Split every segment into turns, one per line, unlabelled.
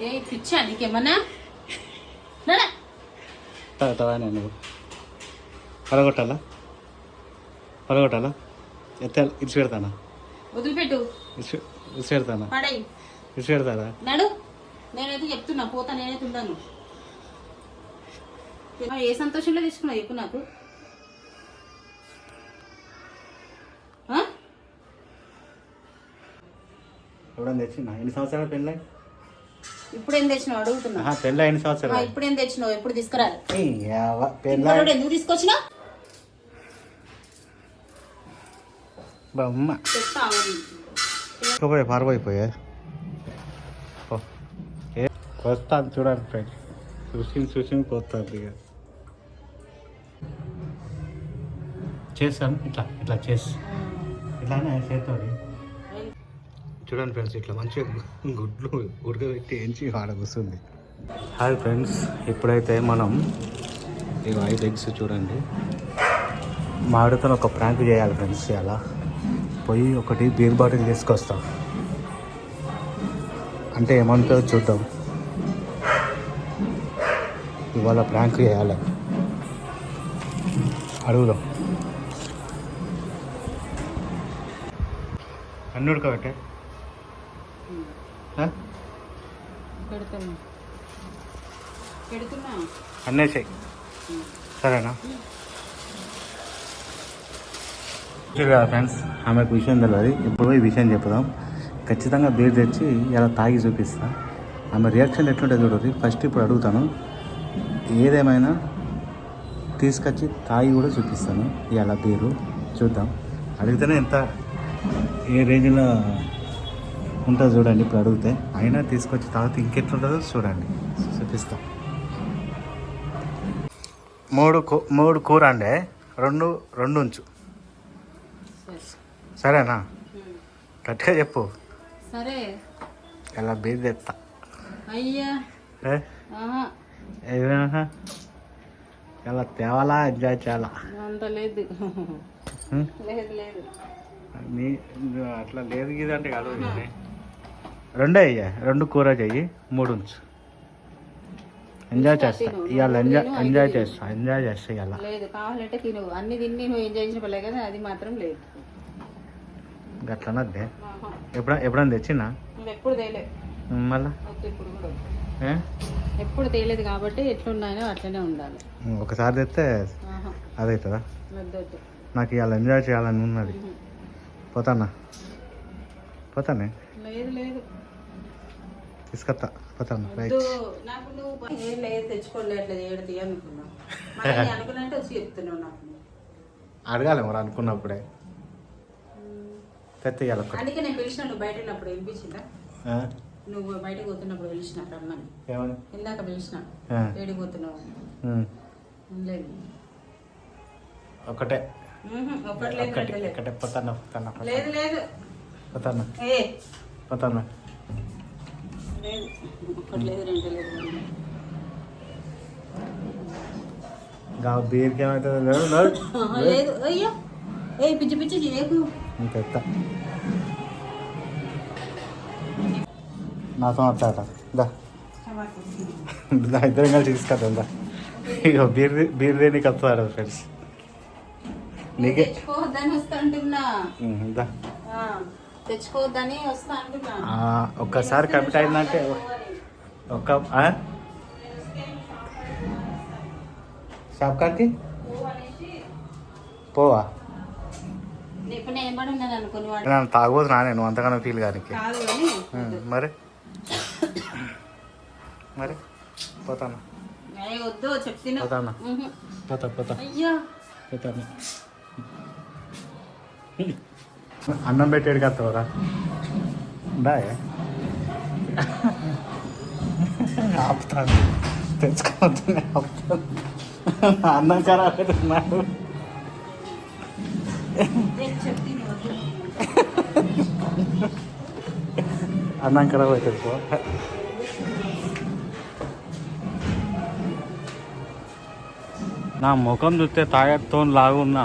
ఏ పిచ్చా నీకేమన్నా? నడా.
తాగుతావా నేను పడగొట్టాలా? పడగొట్టాలా? ఎత్త ఇడిచి పెడతానా
వదిలిపెట్టు.
ఇడిచి పెడతానా
పడై
ఇడిచి పెడతారా
నడు. నేనైతే చెప్తున్నా పోతా నేనైతే ఉండను ఆ, ఏ సంతోషంలో తీసుకున్నావు చెప్పు నాకు. ఆ?
ఎప్పుడన్నా తెచ్చిన ఎన్ని సంవత్సరాలు పెళ్ళి?
ఇప్పుడేం తెచ్చినావు అడుగుతున్నా.
పెళ్ళి ఎన్ని
ఆ,
సంవత్సరాలు
ఇప్పుడేం తెచ్చినావు? ఎప్పుడు తీసుకురాలి?
పెళ్ళి
ఎందుకు తీసుకొచ్చినా?
బొమ్మ. ఇంకపోయి పారిపోయిపోయా. ఏ వస్తాను చూడండి ఫ్రెండ్స్. చూసి చూసి పోతుంది ఇక. చేస్తాను ఇట్లా ఇట్లా చేసి. ఇట్లానే చేస్తాడు చూడండి ఫ్రెండ్స్ ఇట్లా మంచిగా గుడ్లు ఉడకబెట్టి ఎంచి ఆడ కూర్చుంది. హాయ్ ఫ్రెండ్స్ ఇప్పుడైతే మనం ఈ ఐదు ఎగ్స్ చూడండి. మాడితో ఒక ప్రాంక్ చేయాలి ఫ్రెండ్స్ అలా పోయి ఒకటి బీర్ బాటిల్ తీసుకొస్తాం. అంటే ఏమంటుందో చూద్దాం. ఇవాళ ప్రాంక్ చేయాలి. అడుగుదాం. అన్ని ఉడకబెట్టే ఆ?
పెడుతున్నా పెడుతున్నా
అన్నేసాయి. సరేనా? కదా ఫ్రెండ్స్ ఆమెకు విషయం తెలియదు ఇప్పుడు ఈ విషయం చెప్పుదాం. ఖచ్చితంగా బీర్ తెచ్చి ఇలా తాగి చూపిస్తా. ఆమె రియాక్షన్ ఎట్లుంటుంది చూడండి ఫస్ట్ ఇప్పుడు అడుగుతాను. ఏదేమైనా తీసుకొచ్చి తాగి కూడా చూపిస్తాను. ఇలా బీరు. చూద్దాం. అడిగితేనే ఎంత ఏ రేంజ్లో ఉంటుందో చూడండి. ఇప్పుడు అడిగితే అయినా తీసుకొచ్చి తాగితే ఇంకెట్లుంటుందో చూడండి. చూపిస్తాం. మూడు కూ- మూడు కూర అండి. రెండు రెండు ఉంచు.
సరే.
సరేనా. గట్టిగా చెప్పు.
సరే.
ఇలా బీర్ తెస్తా
అయ్యా.
ఇలా తేవాలా ఎంజాయ్ చేయాలా?
అంత లేదు? లేదు లేదు.
నీ అట్లా లేదు ఇది అంటే కాదు. రెండే అయ్యా. రెండు కూర చెయ్యి మూడు ఉంచు. ఎంజాయ్ చేస్తా. ఇవాళ ఎంజాయ్ ఎంజాయ్ చేస్తా. ఎంజాయ్ చేస్తా ఇవాళ.
లేదు కావాలంటే తిను. అన్ని తిని నువ్వు ఎంజాయ్ చేసిన పర్లేదు కానీ అది మాత్రం లేదు.
గట్లనద్దే.
ఆహా.
ఎప్పుడ ఎప్పుడన్నా తెచ్చినా
ఎప్పుడు తేలే.
మళ్ళా?
ఎప్పుడు తేలేదు కాబట్టి ఎట్లున్నాయో అట్లనే ఉండాలి.
ఒకసారి తెస్తే అదవుతుందా నాకు ఇవాళ ఎంజాయ్ చేయాలని ఉన్నది. పోతానా? పోతానే?
లేదు లేదు.
తీసుకొస్తా పోతాను రైట్.
వద్దు నాకు నువ్వు ఏం లేదు అనుకున్నట్టు వచ్చి చెప్తున్నావు నాకు.
అడగాలి మరి అనుకున్నప్పుడే. ఒక్కటి.
అందుకే నేను పిలిచిన నువ్వు బయట ఉన్నప్పుడు వినిపించిందా? నువ్వు బయటకు పోతున్నప్పుడు పిలిచిన రమ్మని. ఇందాక పిలిచిన. ఏడికి పోతున్నావు?
ఒకటే. ఒకటి పోతాను పోతాను
లేదు లేదు.
పోతాను. పోతాను.
లేదు. ఒక్కటి లేదు రెండు లేదు.
బీర్కి ఏమవుతుందో
అయ్యో. ఏ పిచ్చి పిచ్చి చేయకు
ఇంక ఎత్త నాతో వస్తాట దా. దా ఇద్దరం కలిసి తీసుకొద్దాం దా. ఇక బీర్ బీర్ దేనికి వస్తాడు ఫ్రెండ్స్ నీకే. దా.
తెచ్చుకోవద్దని వస్తా
ఒక్కసారి కమిట్ అయిందంటే ఒక్క? షాప్ కాడికి పోవా? తాగబోతున్నా నేను అంతగానో ఫీల్ కానీ. మరి? మరి? పోతాను? పోతానా. పోతా పోతా. పోతాను? అన్నం పెట్టేడికి వస్తావురా బాయ్ ఆపుతాను. తెచ్చుకోవద్దు ఆపుతాను. అన్నం ఖరాబ్ అవుతున్నాడు అన్నం ఖరాబ్ అవుతుంది పో. నా ముఖం చూస్తే తాగేతో లాగున్నా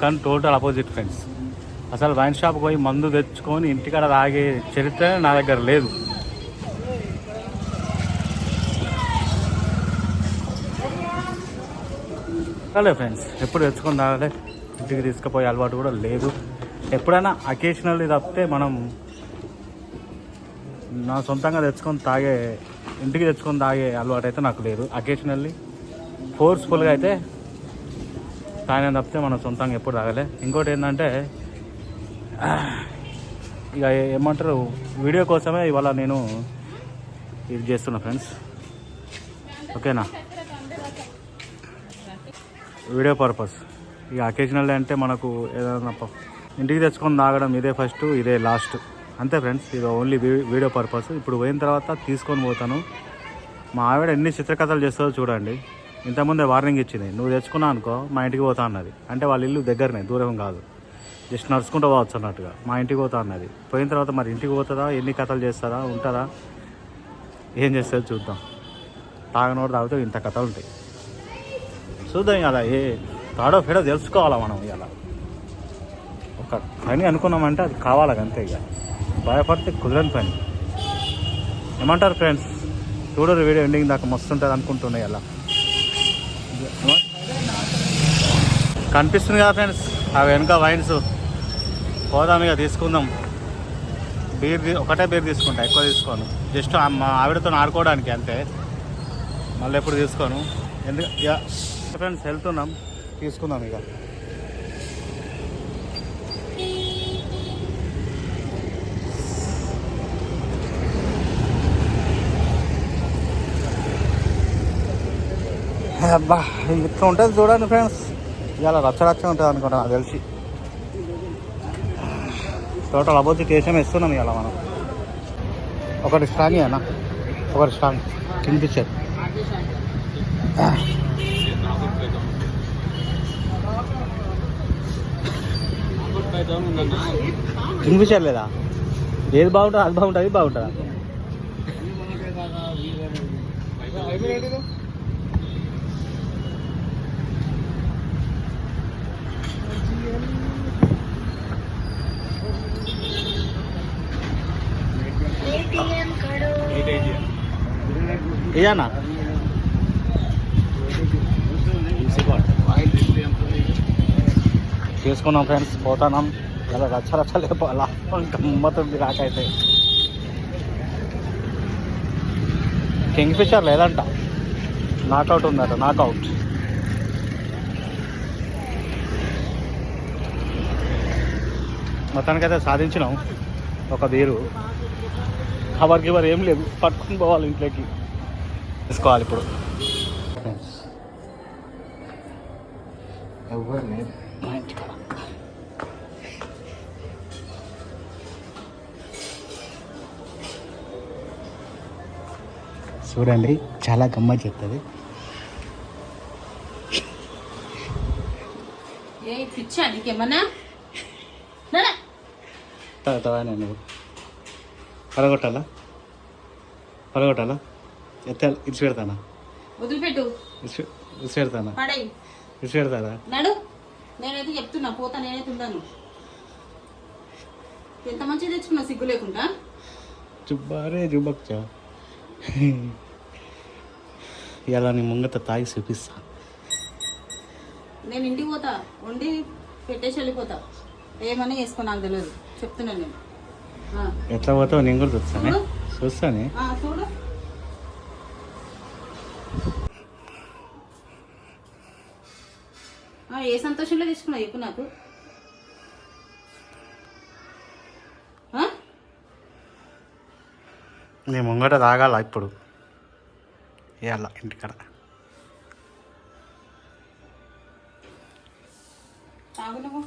కానీ టోటల్ అపోజిట్ ఫ్రెండ్స్ అసలు వైన్ షాప్కి పోయి మందు తెచ్చుకొని ఇంటికాడ తాగే చరిత్ర నా దగ్గర లేదు. సరే ఫ్రెండ్స్ ఎప్పుడు తెచ్చుకొని తాగలే? ఇంటికి తీసుకుపోయే అలవాటు కూడా లేదు. ఎప్పుడైనా అకేషనల్లీ తప్పితే మనం నా సొంతంగా తెచ్చుకొని తాగే ఇంటికి తెచ్చుకొని తాగే అలవాటు అయితే నాకు లేదు. అకేషనల్లీ ఫోర్స్ఫుల్గా అయితే తాగిన తప్పితే మనం సొంతంగా ఎప్పుడు తాగలే. ఇంకోటి ఏంటంటే ఇక ఏమంటారు? వీడియో కోసమే ఇవాళ నేను ఇది చేస్తున్నా ఫ్రెండ్స్. ఓకేనా? Video purpose. ఇక అకేషనల్ అంటే మనకు ఏదైనా ఇంటికి తెచ్చుకొని తాగడం ఇదే ఫస్ట్ ఇదే లాస్ట్ అంతే ఫ్రెండ్స్ ఇది ఓన్లీ వీడియో పర్పస్. ఇప్పుడు పోయిన తర్వాత తీసుకొని పోతాను. మా ఆవిడ ఎన్ని చిత్రకథలు చేస్తుందో చూడండి. ఇంతకుముందే వార్నింగ్ ఇచ్చింది. నువ్వు తెచ్చుకున్నావు అనుకో మా ఇంటికి పోతా అన్నది. అంటే వాళ్ళ ఇల్లు దగ్గరనే దూరం కాదు. జస్ట్ నడుచుకుంటూ పోవచ్చు అన్నట్టుగా. మా ఇంటికి పోతా అన్నది. పోయిన తర్వాత మరి ఇంటికి పోతుందా? ఎన్ని కథలు చేస్తారా? ఉంటుందా ఏం చేస్తుందో చూద్దాం. తాగనోడు తాగితే ఇంత కథలు ఉంటాయి. చూద్దాం కదా ఏ తాడో ఫేడో తెలుసుకోవాలా మనం ఇలా ఒక పని అనుకున్నామంటే అది కావాలి అంతే ఇక. భయపడితే కుదరని పని. ఏమంటారు ఫ్రెండ్స్? చూడరు వీడియో ఎండింగ్ దాకా మస్తు ఉంటుంది అనుకుంటున్నాయి అలా కనిపిస్తుంది కదా ఫ్రెండ్స్? ఆ వెనుక వైన్స్. పోదాం ఇక తీసుకుందాం. బీర్ ఒకటే బీర్ తీసుకుంటా ఎక్కువ తీసుకోను. జస్ట్ మా ఆవిడతో ఆడుకోవడానికి అంతే. మళ్ళీ ఎప్పుడు తీసుకోను. ఎందుకు ఇక ఫ్రెండ్స్ వెళ్తున్నాం తీసుకుందాం ఇక. అబ్బా ఇట్లా ఉంటుంది చూడండి ఫ్రెండ్స్. ఇలా రచ్చ రచ్చ ఉంటుంది అనుకుంటా నాకు తెలిసి. టోటల్ అబౌట్ టేషన్ ఇస్తున్నాం ఇవాళ మనం? ఒకటి స్ట్రాంగ్ అన్న? ఒకటి స్ట్రాంగ్ కింగ్ఫిషర్ కింగ్ఫిషర్ లేదా ఏది బాగుంటుంది అది బాగుంటుంది? బాగుంటుందా? ఇదేనా తీసుకున్నాం ఫ్రెండ్స్ పోతాన్నాం. ఇలా రచ్చ రచ్చ లేపాలా గమ్మతుంది నాకైతే. కింగ్ ఫిషర్ లేదంట. నాకౌట్ ఉందట నాకౌట్ మొత్తానికైతే సాధించినాం. ఒక బీరు. కవర్ గివర్ ఏం లేదు పట్టుకుని పోవాలి ఇంట్లోకి తీసుకోవాలి ఇప్పుడు. ఎవరు లేదు మా ఇంటికాడ చూడండి చాలా గమ్మత్ చెప్తుంది.
ఏ పిచ్చా నీకేమన్నా? నానా.
పడగొట్టాలా? పడగొట్టాలా? ఎత్తాలి ఇడిచి పెడతానా
వదిలిపెట్టు.
ఇడిచి పెడతానా
పడై
ఇడిచి పెడతానా
నడు. నేనైతే చెప్తున్నా పోతా నేనైతే ఉన్నాను ఎంత మంచిగా తెచ్చుకున్నా సిగ్గు లేకుండా?
జుబ్బారే జుబ్బక్చా ఇలా నీ ముంగట తాగి చూపిస్తా.
నేను ఇంటికి పోతా వండి పెట్టేసి వెళ్ళిపోతా. ఏమని వేసుకో నాకు తెలియదు. చెప్తున్నాను నేను.
ఎట్లా పోతావు? నేను కూడా చూస్తానే. చూస్తానే.
ఏ సంతోషంలో తీసుకున్నావు? చెప్పు నాకు. ఆ?
నీ ముంగట తాగాల ఇప్పుడు? ఇవాళ ఇంటికాడ?
తాగు?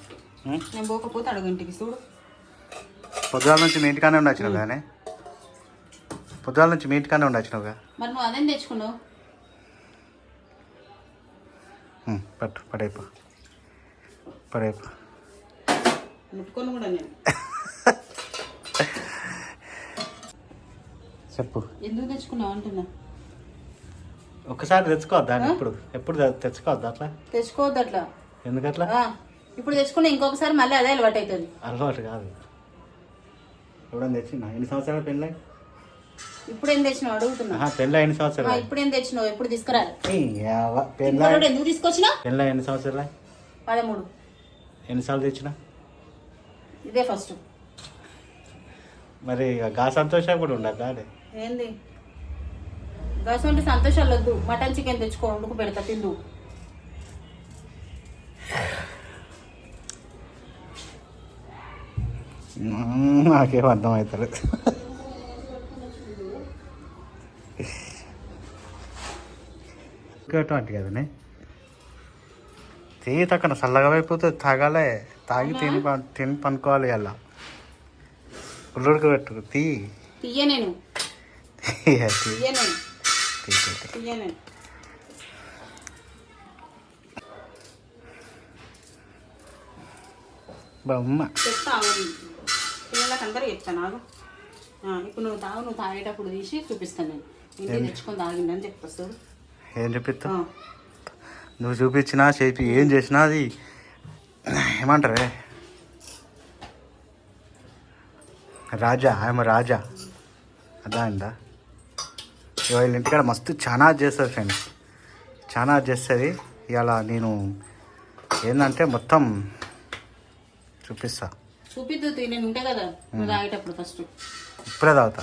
నేను పోకపోతే అడుగు ఇంటికి. చూడు.
పొద్దుగాల నుంచి మీ ఇంటికానే ఉండొచ్చినావు కానీ పొద్దుగాల నుంచి మీ ఇంటికానే ఉండొచ్చినావుగా
మరి నువ్వు అదేం తెచ్చుకున్నావు?
పట్టు పడైపో. పడైపో.
ముట్టుకొని కూడా నేను.
చెప్పు.
ఎందుకు తెచ్చుకున్నావు అంటున్నా?
ఒక్కసారి తెచ్చుకోవద్దా
ఆ?
ఎప్పుడు తెచ్చుకోవద్దా అట్లా?
తెచ్చుకోవద్దు అట్లా.
ఎందుకట్లా?
ఇప్పుడు తెచ్చుకున్నా ఇంకొకసారి మళ్ళీ అదే అలవాటు అవుతుంది
అలవాటు కాదు. ఎవడని తెచ్చిందా? ఎన్ని సంవత్సరాలు పెళ్ళి
ఇప్పుడు ఏం తెచ్చినావు? అడుగుతున్నా.
పెళ్ళి ఎన్ని సంవత్సరాలు
ఇప్పుడు ఏం తెచ్చినావు? ఎప్పుడు తీసుకురాలి?
పెళ్ళ
ఎందుకు తీసుకొచ్చినా
పెళ్ళ ఎన్ని సంవత్సరాలు
పదమూడు.
ఎన్నిసార్లు తెచ్చినా?
ఇదే ఫస్ట్.
మరి గా సంతోషం కూడా ఉండదు అదే?
ఏంది? గసంటి సంతోషాలు వద్దు. మటన్ చికెన్ తెచ్చుకో వండుకు పెడతా తిందు.
నాకేం అర్థం అవుతలేదు ఇంకోటి కదనే తీ తక్కన చల్లగా అయిపోతుంది తాగాలే. తాగి తిని పం- తిని పనుకోవాలి అలా ఉల్లుడికి పెట్టు తీ. బొమ్మ.
పిల్లలకు అందరూ చెప్తాను ఆగు. ఇప్పుడు నువ్వు తాగు నువ్వు తాగేటప్పుడు తీసి చూపిస్తాను నేను. ఇంటికి తెచ్చుకొని తాగిందని చెప్తా చూడు
ఏం చెప్పిస్తా నువ్వు చూపించినా చేపి ఏం చేసినా అది ఏమంటారే? రాజా ఆమె రాజా. అదా అయిందా? వీళ్ళ ఇంటికాడ మస్తు చాలా చేస్తుంది ఫ్రెండ్స్. చాలా చేస్తుంది. ఇవాళ నేను ఏంటంటే మొత్తం చూపిస్తా.
చూపిద్దు తీ, నేను ఉంటే కదా నువ్వు తాగేటప్పుడు ఫస్ట్
ఇప్పుడే తాగుతా.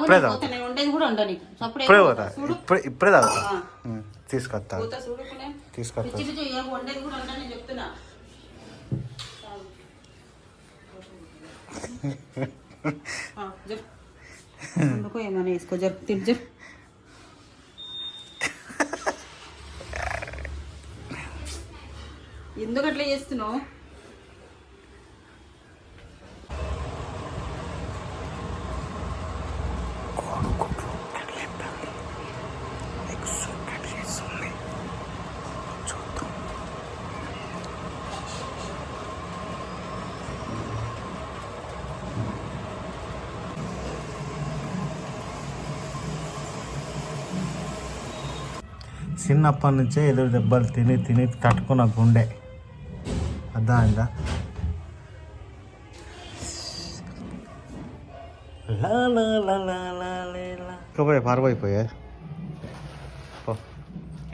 ఇప్పుడే
నేను ఉండేది కూడా ఉండ నీకు. అప్పుడు
ఇప్పుడే పోతా. ఇప్పుడే ఇప్పుడే తాగుతా. తీసుకొస్తా. తీసుకొస్తా
కూడా నేను చెప్తున్నా. ఏమైనా వేసుకో ఎందుకు అట్లా చేస్తున్నావు?
చిన్నప్పటి నుంచే ఎదురు దెబ్బలు తిని తిని తట్టుకున్న గుండె. అర్థం అయిందా లా పారిపోయిపోయా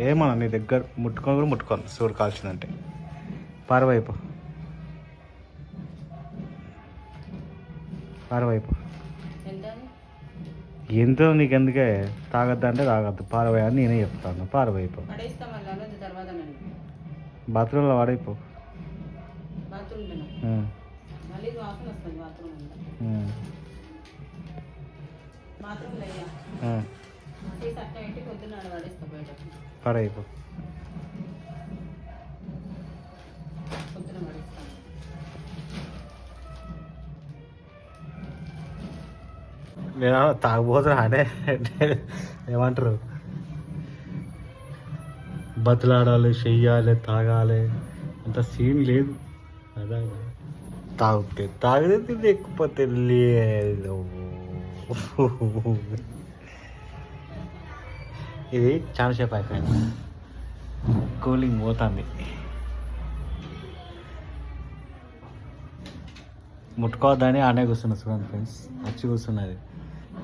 ఏమన్నా నీ దగ్గర ముట్టుకొని కూడా ముట్టుకోను సూడు కాల్చిందంటే. పారిపోయిపో పారిపోయిపో
ఎంతో
నీకు ఎందుకే తాగద్దు. అంటే తాగద్దు పారవయ్య అని నేనే చెప్తాను. పారవైపో బాత్రూంలో వాడైపో.
బాత్రూమ్
నేను తాగబోతున్నా అంటే ఏమంటారు? బతులాడాలి చెయ్యాలి తాగాలి అంత సీన్ లేదు. అదా. తాగితే తాగితే లేకపోతే లేదు. ఇది చాలా సేపు అయిపోయింది. కూలింగ్ పోతుంది. ముట్టుకోవద్దని ఆనే కూర్చున్నా చూడండి ఫ్రెండ్స్. వచ్చి కూర్చున్నది.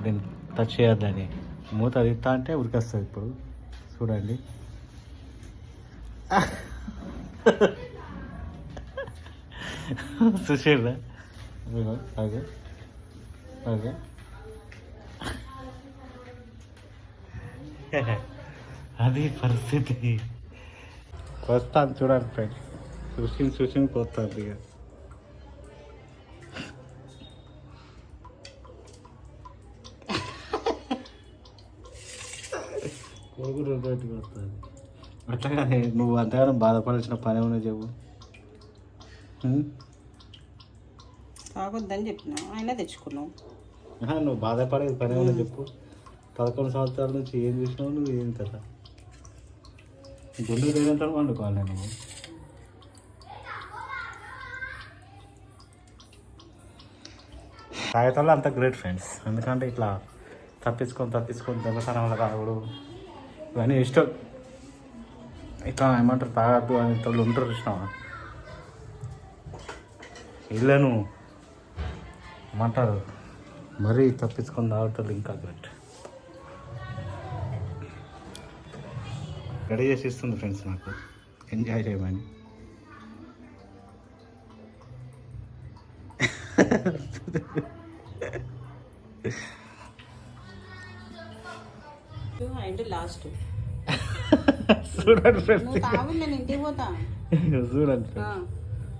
దీన్ని టచ్ చేయొద్దని. మూత తిత్తా అంటే ఉరికొస్తుంది ఇప్పుడు. చూడండి. చూసారా అదే అదే అది పరిస్థితి. వస్తాను చూడండి ఫ్రెండ్స్. చూసి చూసి పోతుంది ఇక. బయటకు వస్తుంది అట్లాగానే నువ్వు అంతగానో బాధపడాల్సిన పని ఏమన్నా చెప్పు?
తాగొద్దని చెప్పిన అయినా తెచ్చుకున్నావు.
నువ్వు బాధపడేది పని ఏమన్నా చెప్పు. పదకొండు సంవత్సరాల నుంచి ఏం చూసినావు నువ్వు ఏం కదా గుండె తేనంత వండుకోవాలి నువ్వు తాగేతల్లో అంత గ్రేట్ ఫ్రెండ్స్ ఎందుకంటే ఇట్లా తప్పించుకొని తప్పించుకొని దొంగతనం వల్ల తాగుడు ఇవన్నీ ఇష్టం. ఇట్లా ఏమంటారు? తాగద్దు అని వాళ్ళు ఉంటారు చూసినావా ఇళ్ళను ఏమంటారు? మరీ తప్పించుకొని తాగుతారు ఇంకా గ్రేట్ రెడీ చేసి ఇస్తుంది ఫ్రెండ్స్ నాకు. ఎంజాయ్ చేయమని.
అండ్ లాస్ట్
చూడండి ఫ్రెండ్స్
నువ్వు తాగు నేను ఇంటికి పోతా.
చూడండి
ఆ.
ఫ్రెండ్స్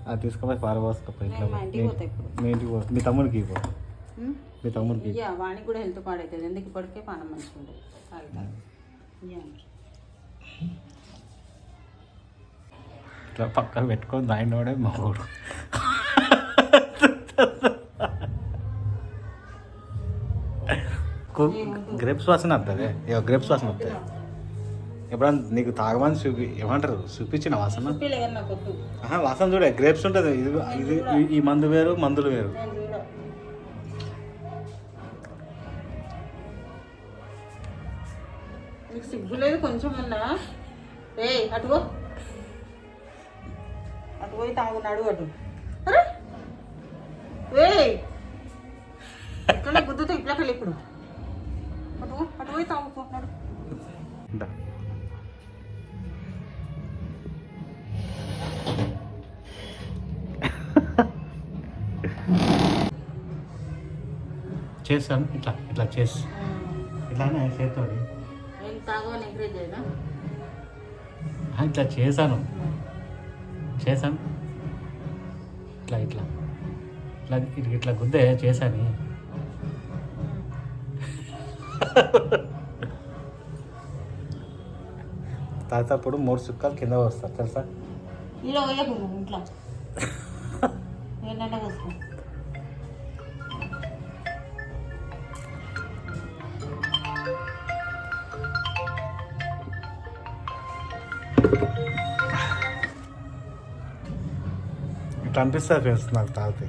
అది తీసుకుపోయి పారబోసుకపోయి
నేను మా ఇంటికి పోతా ఇప్పుడు.
మీ ఇంటికి పో. మీ తమ్ముడికి పో.
ఉం?
మీ తమ్ముడికి.
ఇయ్య వానికి కూడా హెల్త్ పాడవుతుంది ఎందుకు? ఇప్పటికే పానం మంచిగా ఉండదు తాగుతా. ఇయ్య.
ఇట్లా పక్కన పెట్టుకొని దాయినోడే మగోడు. గ్రేప్స్ వాసన వస్తుంది ఇక గ్రేప్స్ వాసన వస్తుంది ఎప్పుడన్నా నీకు తాగమని చూపి ఏమంటారు? చూపించిన వాసన? వాసన చూడే గ్రేప్స్ ఉంటుంది. ఇది ఇది ఈ- మందు వేరు మందులు వేరు.
సిగ్గు లేదు కొంచెం ఉన్నా ఏ అటుగో అటు పోయి తాగున్నాడు అటు. ఏ ఇట్లా గుద్దుతో ఇట్లా ఇప్పుడు. అటు పో, అటు
చేస్తాను ఇట్లా ఇట్లా చేసి. ఇట్లానే చేతోడి ఆ, ఇట్లా చేశాను. చేశాను. ఇట్లా ఇట్లా. ఇట్లా ఇట్లా ఇట్లా గుద్దే చేశాను. తాతప్పుడు మూడు సుక్కలు కింద వస్తారు తెలుసా?
ఇలా
అనిపిస్తుంది ఫ్రెండ్స్ నాకు తాగితే.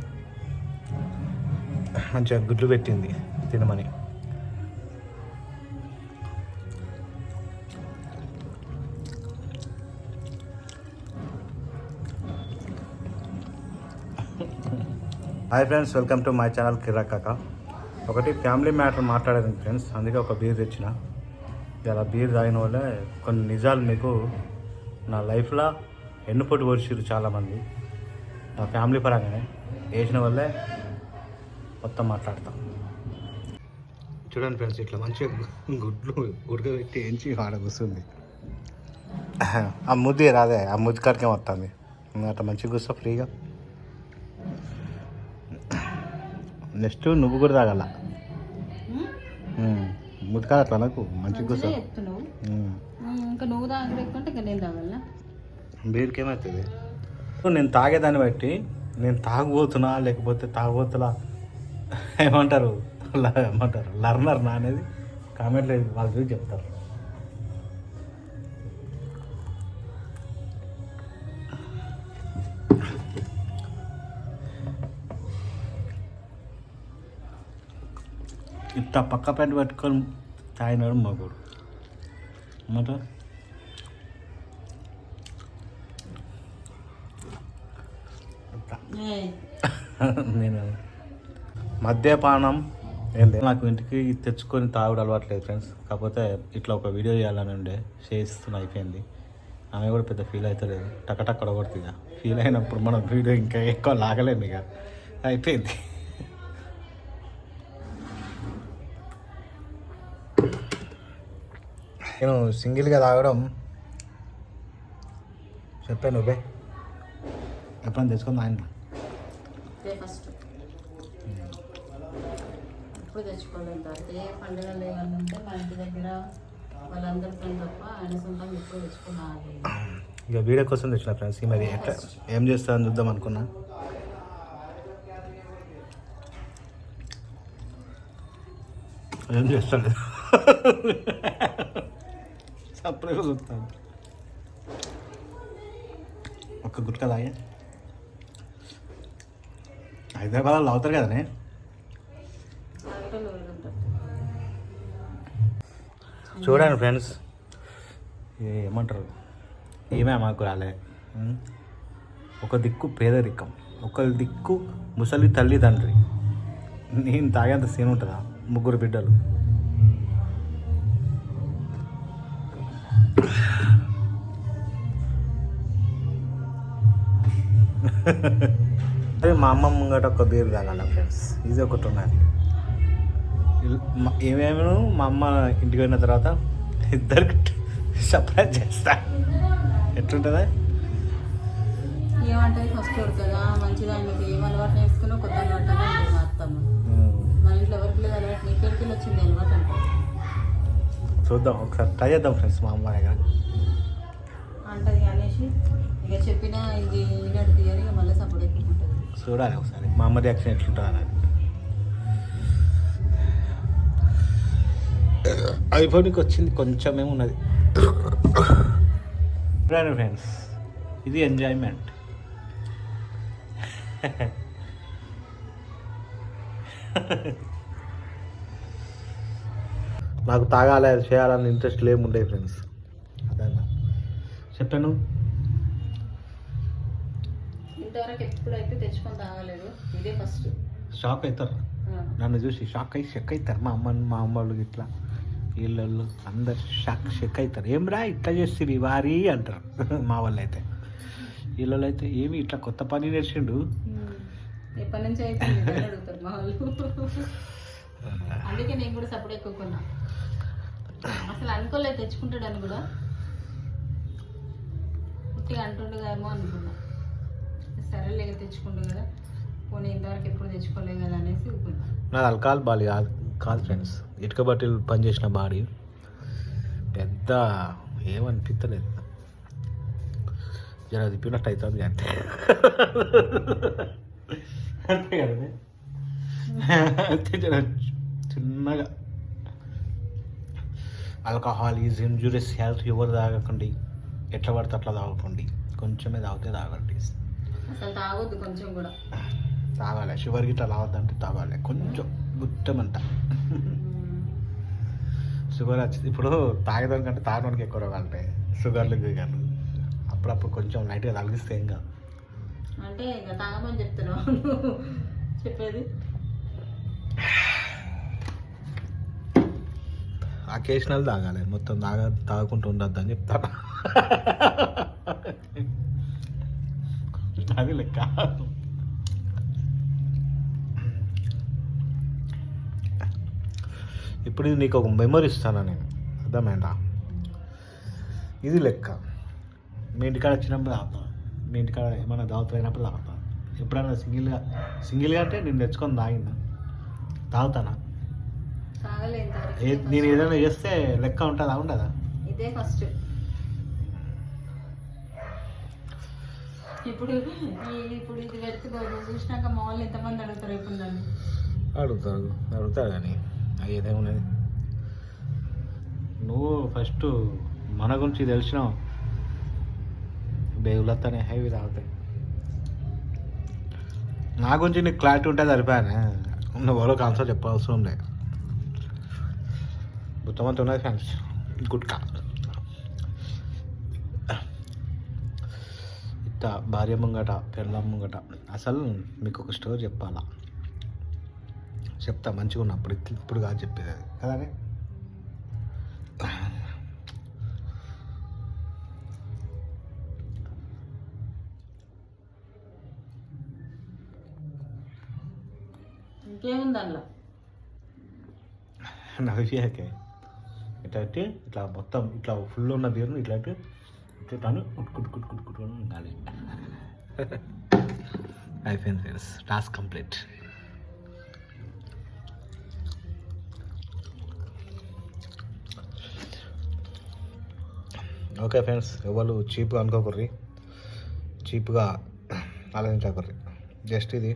మంచిగా గుడ్లు పెట్టింది తినమని. Hi friends welcome to my channel కిరాకాక ఒకటి ఫ్యామిలీ మ్యాటర్ మాట్లాడేది ఫ్రెండ్స్ అందుకే ఒక బీర్ తెచ్చిన. ఇలా బీర్ తాగిన వల్లే కొన్ని నిజాలు మీకు నా లైఫ్లో ఎన్నుపోటు పొడిచిరు చాలామంది. నా ఫ్యామిలీ పరంగానే వేసిన వల్లే మొత్తం మాట్లాడతాం. చూడండి ఫ్రెండ్స్ ఇట్లా మంచిగా గుడ్లు ఉడకబెట్టి ఎంచి ఆడ కూర్చుంది. ఆ ముద్ది రాదే ఆ ముద్దు కాడికే వస్తుంది అట్లా మంచిగా కూర్చో ఫ్రీగా. నెక్స్ట్ నువ్వు కూడా తాగల? ముద్దుకాడ అట్లా నాకు మంచిగా కూర్చో.
ఇంకా నువ్వు తాగలేకుంటే ఇంకా నేను
నేను తాగేదాన్ని బట్టి నేను తాగబోతున్నా లేకపోతే తాగబోతులా? ఏమంటారు? ల- ఏమంటారు? లర్నర్ నా అనేది కామెంట్లో వాళ్ళు చూసి చెప్తారు. ఇంత పక్క పెట్టి పెట్టుకొని తాగినాడు మగుడు. అన్నమాట నేను మద్యపానం ఏంటి నాకు ఇంటికి తెచ్చుకొని తాగుడు అలవాట్లేదు ఫ్రెండ్స్. కాకపోతే ఇట్లా ఒక వీడియో చేయాలని ఉండే చేస్తున్న అయిపోయింది. ఆమె కూడా పెద్ద ఫీల్ అవుతలేదు టకటక్ కొడగొడుతుంది ఇక. ఫీల్ అయినప్పుడు మనం వీడియో ఇంకా ఎక్కువ లాగలేము ఇక. అయిపోయింది. నేను సింగిల్గా తాగడం చెప్పాను నువ్వే ఎప్పుడైనా తెచ్చుకుందా ఆయన
ఫస్ట్. ఇప్పుడు తెచ్చుకోలేదు. తర్వాత ఏ పండుగలు ఏమన్నా ఉంటే మా ఇంటి దగ్గర వాళ్ళందరితో తప్ప ఆయన సొంతంగా ఎప్పుడు తెచ్చుకున్నాను
ఇక వీడియో కోసం తెచ్చిన ఫ్రెండ్స్ మరి ఎట్లా ఏం చేస్తారని చూద్దాం అనుకున్నా. ఏం చేస్తాడు సపరేట్గా చూస్తాను. ఒక్క గుట్క తాగే. హైదరాబాద్లో అవుతారు కదనే? చూడండి ఫ్రెండ్స్. ఏమంటారు? ఏమే మాకు రాలే? ఒక దిక్కు పేదరికం ఒక దిక్కు ముసలి తల్లిదండ్రి నేను తాగేంత సీన్ ఉంటుందా? ముగ్గురు బిడ్డలు. అదే మా అమ్మ ముంగట ఒక బీర్ తాగాల ఫ్రెండ్స్. ఇది ఒకటి ఉన్నది. ఏమేమో మా అమ్మ ఇంటికి పోయిన తర్వాత ఇద్దరికి సర్ప్రైజ్ చేస్తా. ఎట్లుంటుందా?
ఏమంటది ఫస్ట్ మంచిగా మీకు ఏం అలవాటు నేర్చుకున్నా కొత్త అలవాటు అని మన ఇంట్లో ఎవరికి లేదు అలవాటు నీకెడికి వచ్చింది అలవాటు అంటే.
చూద్దాం ఒకసారి ట్రై చేద్దాం ఫ్రెండ్స్ మా అమ్మ దగ్గర.
అంటది అనేసి ఇక చెప్పినా ఇది ఇక మళ్ళీ సపోర్ట్ ఎక్కుంటుంది
చూడాలి ఒకసారి. మా అమ్మ రియాక్షన్ ఎట్లుంటుంది అన్నది ఐఫోన్కి వచ్చింది కొంచెమే ఉన్నది. ఫ్రెండ్స్ ఇది ఎంజాయ్మెంట్ నాకు తాగాలి అది చేయాలని ఇంట్రెస్ట్ లేముండే ఫ్రెండ్స్ అదన్నా చెప్పాను
ఇంతవరకు ఎప్పుడైతే తెచ్చుకొని తాగలేదు ఇదే ఫస్ట్
షాక్ అవుతారు నన్ను చూసి షాక్ అయ్యి షెక్ అవుతారు మా అమ్మ మా అమ్మ వాళ్ళు ఇట్లా వీళ్ళు అందరు షాక్ షెక్ అవుతారు ఏం రా ఇట్లా చేస్తుంది వారి? అంటారు. మా వాళ్ళు అయితే వీళ్ళు అయితే ఏమి ఇట్లా కొత్త పని నేర్చిండు?
ఎప్పటి నుంచి అయితే ఇదే అడుగుతారు మా వాళ్ళు. అందుకే నేను కూడా సపోర్ట్ ఎక్కువకున్నా. అసలు అనుకోలేదు తెచ్చుకుంటాడని కూడా. ఉట్టిగా అంటుండేమో అనుకున్నా. సరేలే ఇక తెచ్చుకుంటు కదా. పోనీ ఇంతవరకు ఎప్పుడు తెచ్చుకోలేదు కదా అనేసి ఊరుకున్నా.
నాది అల్కాల్ బాడీ కాదు కాదు ఫ్రెండ్స్ ఇటుక బట్టీలు పనిచేసిన బాడీ. పెద్ద ఏమనిపించలేదు జర తిప్పినట్టు అవుతుంది అంతే. అంతే కదా అంతే జర చిన్నగా. ఆల్కహాల్ ఈజ్ ఇంజూరియస్ హెల్త్ ఎవరు తాగకండి. ఎట్లా పడితే అట్లా తాగకండి. కొంచెమే తాగితే తాగండి.
అసలు తాగొద్దు కొంచెం కూడా.
తాగాలి షుగర్ గిట్లా రావద్దంటే తాగాలి కొంచెం గుట్టమంట షుగర్ వచ్చి ఇప్పుడు తాగడం కంటే తాగడానికి ఎక్కువ రోగాలంటే షుగర్లు కానీ. అప్పుడప్పుడు కొంచెం లైట్గా తగిలిస్తే ఏం కాదు
అంటే ఇక తాగమని చెప్తున్నావు చెప్పేది.
అకేషనల్ తాగాలి మొత్తం తాగ తాగకుండా ఉండద్దు అని చెప్తాను. అది లెక్క ఇప్పుడు ఇది నీకు ఒక మెమరీ ఇస్తాను నేను. అర్థమైందా? ఇది లెక్క. మీ ఇంటికాడ వచ్చినప్పుడు తాగుతా మీ ఇంటికాడ ఏమైనా దావత అయినప్పుడు తాగుతా ఎప్పుడైనా సింగిల్గా సింగిల్గా అంటే నేను తెచ్చుకొని తాగినా తాగుతానా? నేను ఏదైనా చేస్తే లెక్క ఉంటుందా? ఉండదా?
ఇదే ఫస్ట్. ఇప్పుడు ఈ- ఇప్పుడు ఇది చూసినాక మా వాళ్ళు ఎంతమంది అడుగుతారు ఇప్పుడు నన్ను
అడుగుతారు. అడుగుతారు కానీ అది ఏదేమున్నది నువ్వు ఫస్ట్ మన గురించి తెలిసినావు. బేగులతోనే హైవీ తాగుతాయి. నా గురించి నీకు క్లారిటీ ఉంటే సరిపోయానే. ఉన్న వాళ్ళకి ఆన్సర్ చెప్పవసరం లేదు మొత్తం ఉన్నది ఫ్రెండ్స్. గుట్కా. భార్య ముంగట పెళ్ళం ముంగట. అసలు మీకు ఒక స్టోరీ చెప్పాలా? చెప్తా మంచిగా ఉన్నప్పుడు ఇప్పుడు కాదు చెప్పేది అది. కదానే?
ఇంకేముంది అందులో?
నవ్వాకే ఇట్లా అంటే ఇట్లా మొత్తం ఇట్లా ఫుల్ ఉన్న బీరును ఇట్లా అంటే ఇట్లా తాను కుట్టుకుంటు కుట్టుకుంటు కుట్టుకొని ఉండాలి అయిపోయింది friends task complete okay friends ఎవరు చీప్గా అనుకోకర్రి? చీప్గా ఆలోచించకర్రి. జస్ట్ ఇది.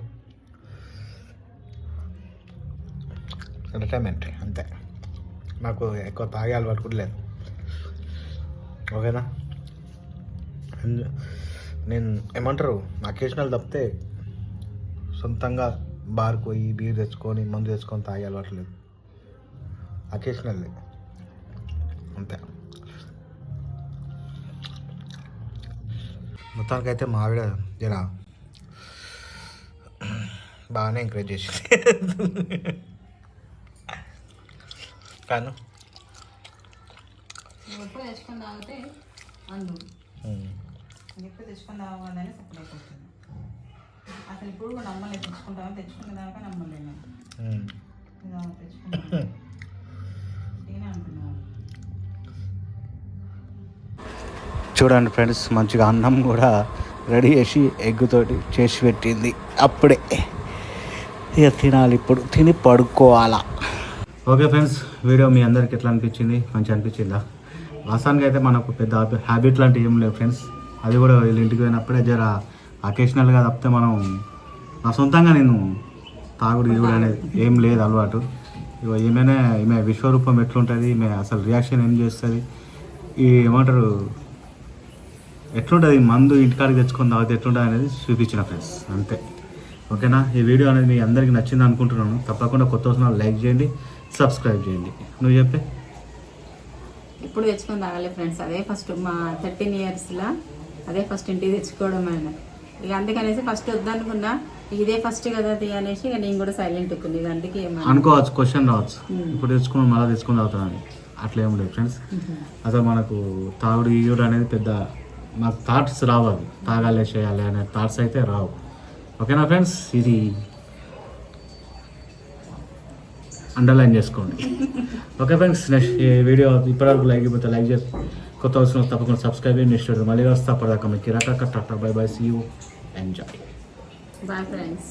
ఎంటర్టైన్మెంట్ అంతే. నాకు ఎక్కువ తాగే అలవాటు కూడా లేదు. ఓకేనా నేను ఏమంటారు అకేషనల్ తప్పితే సొంతంగా బార్కి పోయి బీర్ తెచ్చుకొని మందు తెచ్చుకొని తాగే అలవాటు లేదు. అకేషనల్ అంతే. మొత్తానికైతే మా ఆవిడ జర బాగానే ఎంకరేజ్ చేసి కాను
తాగితే ఎప్పుడు తెచ్చుకొని తాగదని సపోర్ట్ అయిపోతుంది అసలు ఇప్పుడు కూడా నమ్మలేదు తెచ్చుకుంటామని తెచ్చుకునే దాకా ఇదా తెచ్చుకుంటాను నేనే
చూడండి ఫ్రెండ్స్ మంచిగా అన్నం కూడా రెడీ చేసి ఎగ్గుతోటి చేసి పెట్టింది. అప్పుడే. ఇక తినాలి ఇప్పుడు. తిని పడుకోవాలా. ఓకే ఫ్రెండ్స్ వీడియో మీ అందరికి ఎట్లా అనిపించింది? మంచిగా అనిపించిందా? వాస్తవానికి అయితే మనకు పెద్ద హ్యాబిట్ లాంటివి ఏం లేవు ఫ్రెండ్స్. అది కూడా వీళ్ళ ఇంటికి పోయినప్పుడే జర అకేషనల్గా తప్పితే మనం నా సొంతంగా నేను తాగుడు గీగుడు అనేది ఏం లేదు అలవాటు. ఇగో ఈమెనే ఈమె విశ్వరూపం ఎట్లుంటుంది ఈమె అసలు రియాక్షన్ ఏం చేస్తుంది ఈ ఏమంటారు ఎట్లుంటుంది మందు ఇంటికాడికి తెచ్చుకొని తాగితే ఎట్లుంటుంది అనేది చూపించిన ఫ్రెండ్స్ అంతే. ఓకేనా? ఈ వీడియో అనేది మీ అందరికీ నచ్చింది అనుకుంటున్నాను. తప్పకుండా కొత్త వస్తున్న లైక్ చేయండి సబ్స్క్రైబ్ చేయండి. నువ్వు చెప్పే?
ఇప్పుడు తెచ్చుకొని తాగలే ఫ్రెండ్స్ అదే ఫస్ట్ మా థర్టీన్ ఇయర్స్లో. అదే ఫస్ట్ ఇంటికి తెచ్చుకోవడం ఆయన. ఇక అందుకనేసి ఫస్ట్ వద్దనుకున్నా ఇదే ఫస్ట్ కదా తీ అనేసి ఇక నేను కూడా సైలెంట్ ఎక్కుంది ఇక అందుకే ఏమన్నా
అనుకోవచ్చు క్వశ్చన్ రావచ్చు. ఇప్పుడు తెచ్చుకుని మళ్ళీ తెచ్చుకొని తాగుతానని అట్లా ఏం లేదు ఫ్రెండ్స్ అసలు మనకు తాగుడు ఈగుడు అనేది పెద్ద మాకు థాట్స్ రావాలి తాగాలి చేయాలి అనే థాట్స్ అయితే రావు. ఓకేనా ఫ్రెండ్స్ ఇది అండర్లైన్ చేసుకోండి. ఓకే ఫ్రెండ్స్ నెక్స్ట్ వీడియో ఇప్పటివరకు లైక్ అయిపోతే లైక్ చేసి కొత్త అవసరం తప్పకుండా సబ్స్క్రైబ్ చేయండి నెక్స్ట్ వీడియో మళ్ళీ వస్తా అప్పటిదాకా మీకు కిరాక tata bye bye see you enjoy
bye friends